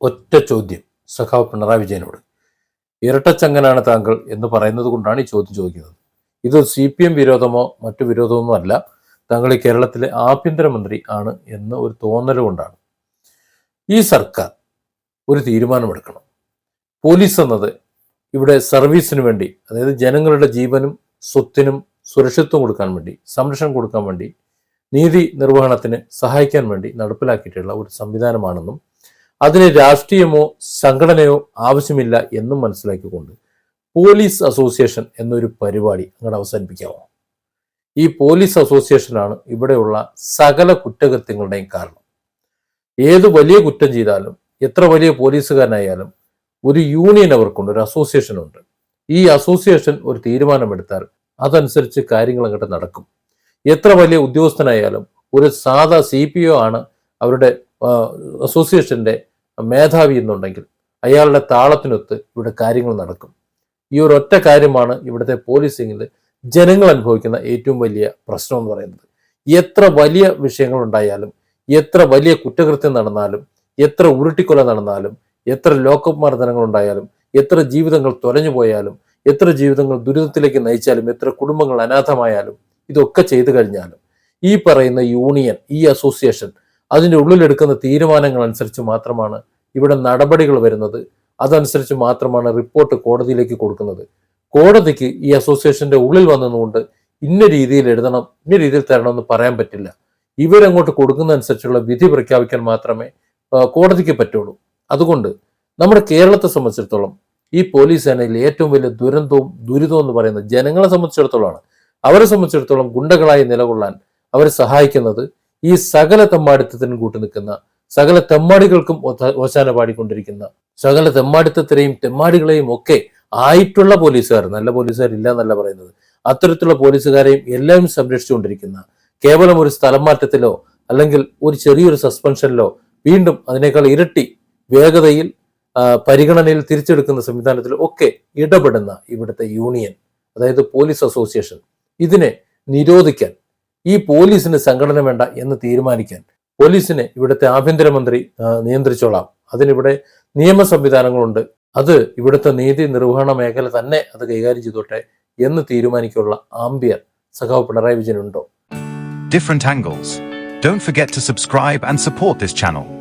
ഒറ്റ ചോദ്യം. സഖാവ് പിണറായി വിജയനോട്. ഇരട്ടച്ചങ്ങനാണ് താങ്കൾ എന്ന് പറയുന്നത് കൊണ്ടാണ് ഈ ചോദ്യം ചോദിക്കുന്നത്. ഇത് സി പി എം വിരോധമോ മറ്റു വിരോധമൊന്നും അല്ല. താങ്കൾ ഈ കേരളത്തിലെ ആഭ്യന്തരമന്ത്രി ആണ് എന്ന ഒരു തോന്നൽ കൊണ്ടാണ്. ഈ സർക്കാർ ഒരു തീരുമാനമെടുക്കണം. പോലീസ് എന്നത് ഇവിടെ സർവീസിന് വേണ്ടി അതായത് ജനങ്ങളുടെ ജീവനും സ്വത്തിനും സുരക്ഷിത്വം കൊടുക്കാൻ വേണ്ടി സംരക്ഷണം കൊടുക്കാൻ വേണ്ടി നീതി നിർവഹണത്തിന് സഹായിക്കാൻ വേണ്ടി നടപ്പിലാക്കിയിട്ടുള്ള ഒരു സംവിധാനമാണെന്നും അതിന് രാഷ്ട്രീയമോ സംഘടനയോ ആവശ്യമില്ല എന്നും മനസ്സിലാക്കിക്കൊണ്ട് പോലീസ് അസോസിയേഷൻ എന്നൊരു പരിപാടി അങ്ങോട്ട് അവസാനിപ്പിക്കാമോ ഈ പോലീസ് അസോസിയേഷനാണ് ഇവിടെയുള്ള സകല കുറ്റകൃത്യങ്ങളുടെയും കാരണം. ഏത് വലിയ കുറ്റം ചെയ്താലും എത്ര വലിയ പോലീസുകാരനായാലും ഒരു യൂണിയൻ അവർക്കുണ്ട് ഒരു അസോസിയേഷൻ ഉണ്ട് ഈ അസോസിയേഷൻ ഒരു തീരുമാനമെടുത്താൽ അതനുസരിച്ച് കാര്യങ്ങൾ അങ്ങോട്ട് നടക്കും. എത്ര വലിയ ഉദ്യോഗസ്ഥനായാലും ഒരു സാധാ സി പി ഒ ആണ് അവരുടെ ആ, അസോസിയേഷന്റെ മേധാവി എന്നുണ്ടെങ്കിൽ അയാളുടെ താളത്തിനൊത്ത് ഇവിടെ കാര്യങ്ങൾ നടക്കും. ഈ ഒരു ഒറ്റ കാര്യമാണ് ഇവിടുത്തെ പോലീസിംഗിൽ ജനങ്ങൾ അനുഭവിക്കുന്ന ഏറ്റവും വലിയ പ്രശ്നം എന്ന് പറയുന്നത്. എത്ര വലിയ വിഷയങ്ങൾ ഉണ്ടായാലും എത്ര വലിയ കുറ്റകൃത്യം നടന്നാലും എത്ര ഉരുട്ടിക്കൊല നടന്നാലും എത്ര ലോക്കപ്പ് മർദ്ദനങ്ങൾ ഉണ്ടായാലും എത്ര ജീവിതങ്ങൾ തൊലഞ്ഞു പോയാലും എത്ര ജീവിതങ്ങൾ ദുരിതത്തിലേക്ക് നയിച്ചാലും എത്ര കുടുംബങ്ങൾ അനാഥമായാലും ഇതൊക്കെ ചെയ്തു കഴിഞ്ഞാലും ഈ പറയുന്ന യൂണിയൻ ഈ അസോസിയേഷൻ അതിന്റെ ഉള്ളിലെടുക്കുന്ന തീരുമാനങ്ങൾ അനുസരിച്ച് മാത്രമാണ് ഇവിടെ നടപടികൾ വരുന്നത്. അതനുസരിച്ച് മാത്രമാണ് റിപ്പോർട്ട് കോടതിയിലേക്ക് കൊടുക്കുന്നത്. കോടതിക്ക് ഈ അസോസിയേഷന്റെ ഉള്ളിൽ വന്നതുകൊണ്ട് ഇന്ന രീതിയിൽ എഴുതണം ഇന്ന രീതിയിൽ തരണമെന്ന് പറയാൻ പറ്റില്ല. ഇവരങ്ങോട്ട് കൊടുക്കുന്ന അനുസരിച്ചുള്ള വിധി പ്രഖ്യാപിക്കാൻ മാത്രമേ കോടതിക്ക് പറ്റുള്ളൂ. അതുകൊണ്ട് നമ്മുടെ കേരളത്തെ സംബന്ധിച്ചിടത്തോളം ഈ പോലീസ് സേനയിൽ ഏറ്റവും വലിയ ദുരന്തവും ദുരിതവും എന്ന് പറയുന്നത് ജനങ്ങളെ സംബന്ധിച്ചിടത്തോളമാണ്. അവരെ സംബന്ധിച്ചിടത്തോളം ഗുണ്ടകളായി നിലകൊള്ളാൻ അവരെ സഹായിക്കുന്നത് ഈ സകല തെമ്മാടിത്തത്തിനും കൂട്ടു നിൽക്കുന്ന സകല തെമ്മാടികൾക്കും ഓശാന പാടിക്കൊണ്ടിരിക്കുന്ന സകല തെമ്മാടിത്തത്തിനെയും തെമ്മാടികളെയും ഒക്കെ ആയിട്ടുള്ള പോലീസുകാർ നല്ല പോലീസുകാർ ഇല്ല എന്നല്ല പറയുന്നത്. അത്തരത്തിലുള്ള പോലീസുകാരെയും എല്ലാവരും സംരക്ഷിച്ചുകൊണ്ടിരിക്കുന്ന കേവലം ഒരു സ്ഥലം മാറ്റത്തിലോ അല്ലെങ്കിൽ ഒരു ചെറിയൊരു സസ്പെൻഷനിലോ വീണ്ടും അതിനേക്കാൾ ഇരട്ടി വേഗതയിൽ പരിഗണനയിൽ തിരിച്ചെടുക്കുന്ന സംവിധാനത്തിൽ ഒക്കെ ഇടപെടുന്ന ഇവിടുത്തെ യൂണിയൻ അതായത് പോലീസ് അസോസിയേഷൻ ഇതിനെ നിരോധിക്കാൻ ഈ പോലീസിന് സംഘടന വേണ്ട എന്ന് തീരുമാനിക്കാൻ പോലീസിനെ ഇവിടുത്തെ ആഭ്യന്തരമന്ത്രി നിയന്ത്രിച്ചോളാം. അതിനിവിടെ നിയമ സംവിധാനങ്ങളുണ്ട്. അത് ഇവിടുത്തെ നീതി നിർവഹണ മേഖല തന്നെ അത് കൈകാര്യം ചെയ്തോട്ടെ എന്ന് തീരുമാനിക്കാനുള്ള ആംബിയർ സഖാവ് Pinarayi വിജയനുണ്ടോ different angles don't forget to subscribe and support this channel.